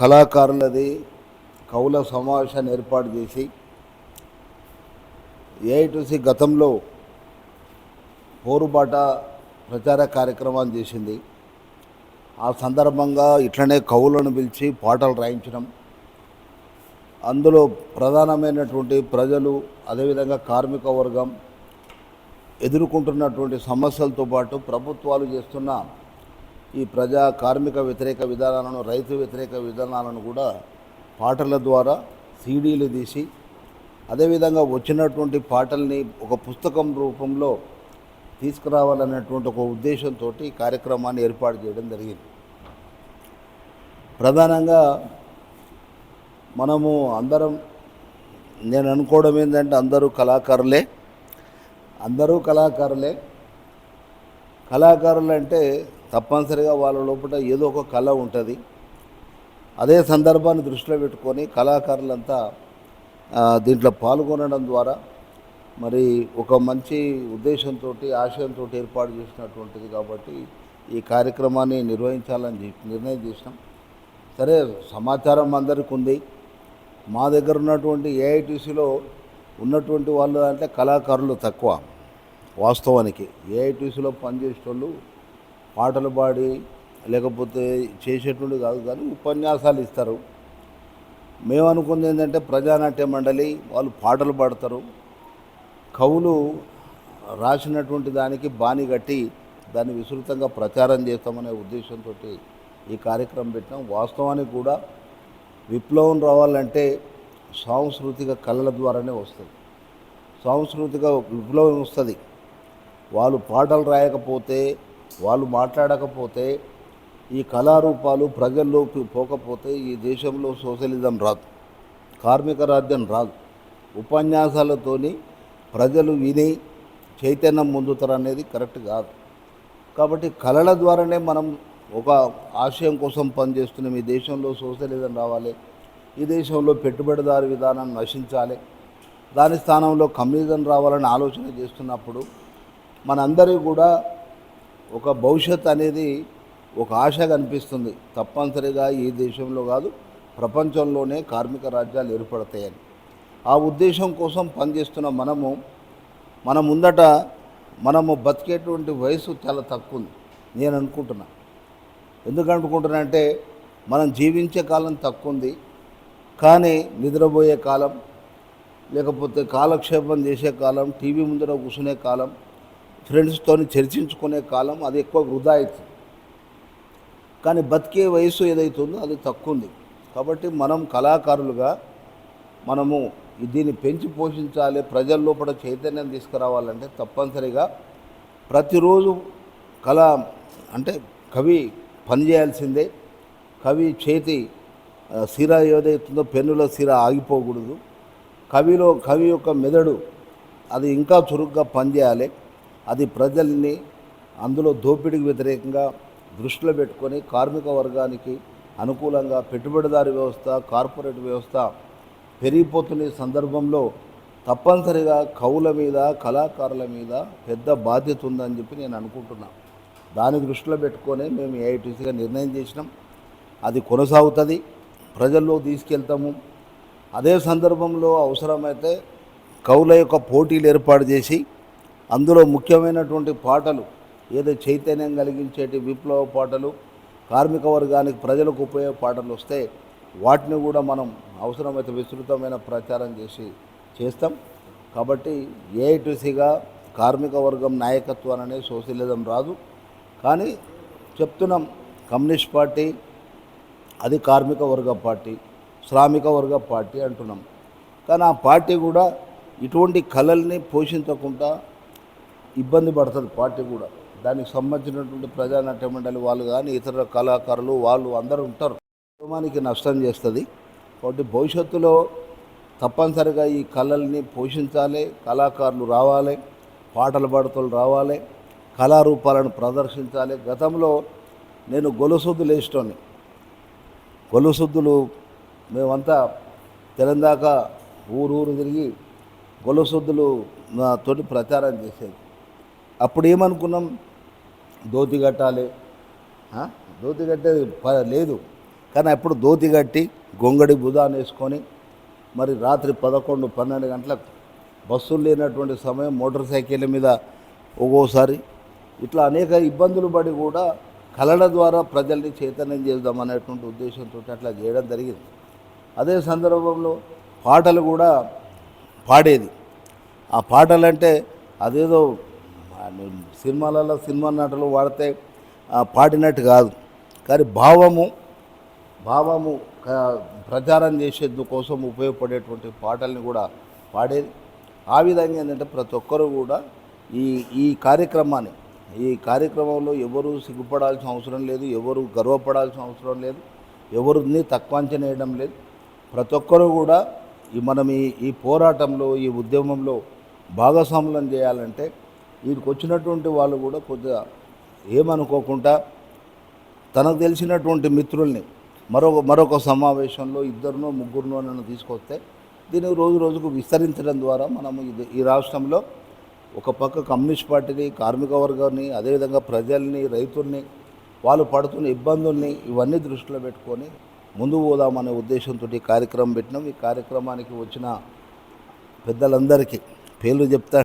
కళాకారులది కవుల సమావేశాన్ని ఏర్పాటు చేసి ఏఐటిసి గతంలో పోరుబాట ప్రచార కార్యక్రమాలు చేసింది. ఆ సందర్భంగా ఇట్లనే కవులను పిలిచి పాటలు రాయించడం. అందులో ప్రధానమైనటువంటి ప్రజలు అదేవిధంగా కార్మిక వర్గం ఎదుర్కొంటున్నటువంటి సమస్యలతో పాటు ప్రభుత్వాలు చేస్తున్న ఈ ప్రజా కార్మిక వ్యతిరేక విధానాలను రైతు వ్యతిరేక విధానాలను కూడా పాటల ద్వారా సీడీలు తీసి అదేవిధంగా వచ్చినటువంటి పాటల్ని ఒక పుస్తకం రూపంలో తీసుకురావాలనేటువంటి ఒక ఉద్దేశంతో ఈ కార్యక్రమాన్ని ఏర్పాటు చేయడం జరిగింది. ప్రధానంగా మనము అందరం నేను అనుకోవడం ఏంటంటే అందరూ కళాకారులే. అందరూ కళాకారులే. కళాకారులు అంటే తప్పనిసరిగా వాళ్ళ లోపల ఏదో ఒక కళ ఉంటుంది. అదే సందర్భాన్ని దృష్టిలో పెట్టుకొని కళాకారులంతా దీంట్లో పాల్గొనడం ద్వారా మరి ఒక మంచి ఉద్దేశంతో ఆశయంతో ఏర్పాటు చేసినటువంటిది కాబట్టి ఈ కార్యక్రమాన్ని నిర్వహించాలని నిర్ణయం చేసినాం. సరే సమాచారం అందరికీ ఉంది. మా దగ్గర ఉన్నటువంటి ఏఐటీసీలో ఉన్నటువంటి వాళ్ళు అంటే కళాకారులు తక్కువ వాస్తవానికి. ఏఐటీసీలో పనిచేసేటోళ్ళు పాటలు పాడి లేకపోతే చేసేటువంటి కాదు కానీ ఉపన్యాసాలు ఇస్తారు. మేము అనుకుంది ఏంటంటే ప్రజానాట్య మండలి వాళ్ళు పాటలు పాడతారు. కవులు రాసినటువంటి దానికి బాని కట్టి దాన్ని విస్తృతంగా ప్రచారం చేస్తామనే ఉద్దేశంతో ఈ కార్యక్రమం పెట్టినాం. వాస్తవానికి కూడా విప్లవం రావాలంటే సాంస్కృతిక కళల ద్వారానే వస్తుంది. సాంస్కృతిక విప్లవం వస్తుంది. వాళ్ళు పాటలు రాయకపోతే వాళ్ళు మాట్లాడకపోతే ఈ కళారూపాలు ప్రజల్లోకి పోకపోతే ఈ దేశంలో సోషలిజం రాదు కార్మిక రాజ్యం రాదు. ఉపన్యాసాలతోని ప్రజలు విని చైతన్యం ముందుతారు అనేది కరెక్ట్ కాదు. కాబట్టి కళల ద్వారానే మనం ఒక ఆశయం కోసం పనిచేస్తున్నాం. ఈ దేశంలో సోషలిజం రావాలి ఈ దేశంలో పెట్టుబడిదారు విధానం నశించాలి దాని స్థానంలో కమ్యూనిజం రావాలని ఆలోచన చేస్తున్నప్పుడు మనందరికీ కూడా ఒక భవిష్యత్ అనేది ఒక ఆశ కనిపిస్తుంది. తప్పనిసరిగా ఈ దేశంలో కాదు ప్రపంచంలోనే కార్మిక రాజ్యాలు ఏర్పడతాయని. ఆ ఉద్దేశం కోసం పనిచేస్తున్న మనము మన ముందట మనము బతికేటువంటి వయసు చాలా తక్కువ ఉంది నేను అనుకుంటున్నా. ఎందుకు అంటే మనం జీవించే కాలం తక్కువ ఉంది కానీ నిద్రపోయే కాలం లేకపోతే కాలక్షేపం చేసే కాలం టీవీ ముందర కూర్చునే కాలం ఫ్రెండ్స్తో చర్చించుకునే కాలం అది ఎక్కువ వృధా అవుతుంది కానీ బతికే వయసు ఏదైతుందో అది తక్కువ ఉంది కాబట్టి మనం కళాకారులుగా మనము దీన్ని పెంచి పోషించాలి ప్రజల లోపల చైతన్యం తీసుకురావాలంటే తప్పనిసరిగా ప్రతిరోజు కళ అంటే కవి పనిచేయాల్సిందే కవి చేతి సిర ఏదైతుందో పెన్నులో సిర ఆగిపోకూడదు. కవిలో కవి యొక్క మెదడు అది ఇంకా చురుగ్గా పనిచేయాలి. అది ప్రజల్ని అందులో దోపిడీకి వ్యతిరేకంగా దృష్టిలో పెట్టుకొని కార్మిక వర్గానికి అనుకూలంగా పెట్టుబడిదారు వ్యవస్థ కార్పొరేట్ వ్యవస్థ పెరిగిపోతున్న సందర్భంలో తప్పనిసరిగా కవుల మీద కళాకారుల మీద పెద్ద బాధ్యత ఉందని చెప్పి నేను అనుకుంటున్నా. దాన్ని దృష్టిలో పెట్టుకొని మేము ఏఐటీసీగా నిర్ణయం చేసినాం. అది కొనసాగుతుంది. ప్రజల్లో తీసుకెళ్తాము. అదే సందర్భంలో అవసరమైతే కవుల యొక్క పోటీలు ఏర్పాటు చేసి అందులో ముఖ్యమైనటువంటి పాటలు ఏదో చైతన్యం కలిగించేటి విప్లవ పాటలు కార్మిక వర్గానికి ప్రజలకు ఉపయోగ పాటలు వస్తే వాటిని కూడా మనం అవసరమైతే విస్తృతమైన ప్రచారం చేసి చేస్తాం. కాబట్టి ఏఐటీసీగా కార్మిక వర్గం నాయకత్వాన్ని సోషలిజం రాదు. కానీ చెప్తున్నాం కమ్యూనిస్ట్ పార్టీ అది కార్మిక వర్గ పార్టీ శ్రామిక వర్గ పార్టీ అంటున్నాం. కానీ ఆ పార్టీ కూడా ఇటువంటి కళల్ని పోషించకుండా ఇబ్బంది పడుతుంది పార్టీ కూడా. దానికి సంబంధించినటువంటి ప్రజానాట్య మండలి వాళ్ళు కానీ ఇతర కళాకారులు వాళ్ళు అందరూ ఉంటారు. కుటుంబానికి నష్టం చేస్తుంది. కాబట్టి భవిష్యత్తులో తప్పనిసరిగా ఈ కళల్ని పోషించాలి కళాకారులు రావాలి పాటలు పాడుతలు రావాలి కళారూపాలను ప్రదర్శించాలి. గతంలో నేను గొలుసుద్దులు వేసేటోని గొలుసుద్దులు మేమంతా తెలంగాణ ఊరు ఊరు తిరిగి గొలుసుద్దులు తోటి ప్రచారం చేసేది. అప్పుడు ఏమనుకున్నాం ధోతి కట్టాలి. ధోతి కట్టేది ప- లేదు. కానీ అప్పుడు ధోతి కట్టి గొంగడి బుధాన్ని వేసుకొని మరి రాత్రి పదకొండు పన్నెండు గంటలకు బస్సులు లేనటువంటి సమయం మోటార్ సైకిళ్ళ మీద ఒక్కోసారి ఇట్లా అనేక ఇబ్బందులు పడి కూడా కళల ద్వారా ప్రజల్ని చైతన్యం చేద్దాం అనేటువంటి ఉద్దేశంతో అట్లా చేయడం జరిగింది. అదే సందర్భంలో పాటలు కూడా పాడేది. ఆ పాటలంటే అదేదో సినిమాలలో సినిమా నటులు వాడితే పాడినట్టు కాదు. కానీ భావము భావము ప్రచారం ప్రచారం చేసేందుకోసం ఉపయోగపడేటువంటి పాటల్ని కూడా పాడేది. ఆ విధంగా ఏంటంటే ప్రతి ఒక్కరూ కూడా ఈ ఈ కార్యక్రమాన్ని ఈ కార్యక్రమంలో ఎవరు సిగ్గుపడాల్సిన అవసరం లేదు ఎవరు గర్వపడాల్సిన అవసరం లేదు ఎవరిని తక్కువ అంచనా వేయడం లేదు. ప్రతి ఒక్కరూ కూడా ఈ మనం ఈ ఈ పోరాటంలో ఈ ఉద్యమంలో భాగస్వాములం చేయాలంటే వీరికి వచ్చినటువంటి వాళ్ళు కూడా కొద్దిగా ఏమనుకోకుండా తనకు తెలిసినటువంటి మిత్రుల్ని మరొక మరొక సమావేశంలో ఇద్దరునో ముగ్గురునో నన్ను తీసుకొస్తే దీన్ని రోజు రోజుకు విస్తరించడం ద్వారా మనము ఇది ఈ రాష్ట్రంలో ఒక పక్క కమ్యూనిస్ట్ పార్టీని కార్మిక వర్గాన్ని అదేవిధంగా ప్రజల్ని రైతుల్ని వాళ్ళు పడుతున్న ఇబ్బందుల్ని ఇవన్నీ దృష్టిలో పెట్టుకొని ముందు పోదామనే ఉద్దేశంతో ఈ కార్యక్రమం పెట్టినాం. ఈ కార్యక్రమానికి వచ్చిన పెద్దలందరికీ పేర్లు చెప్తా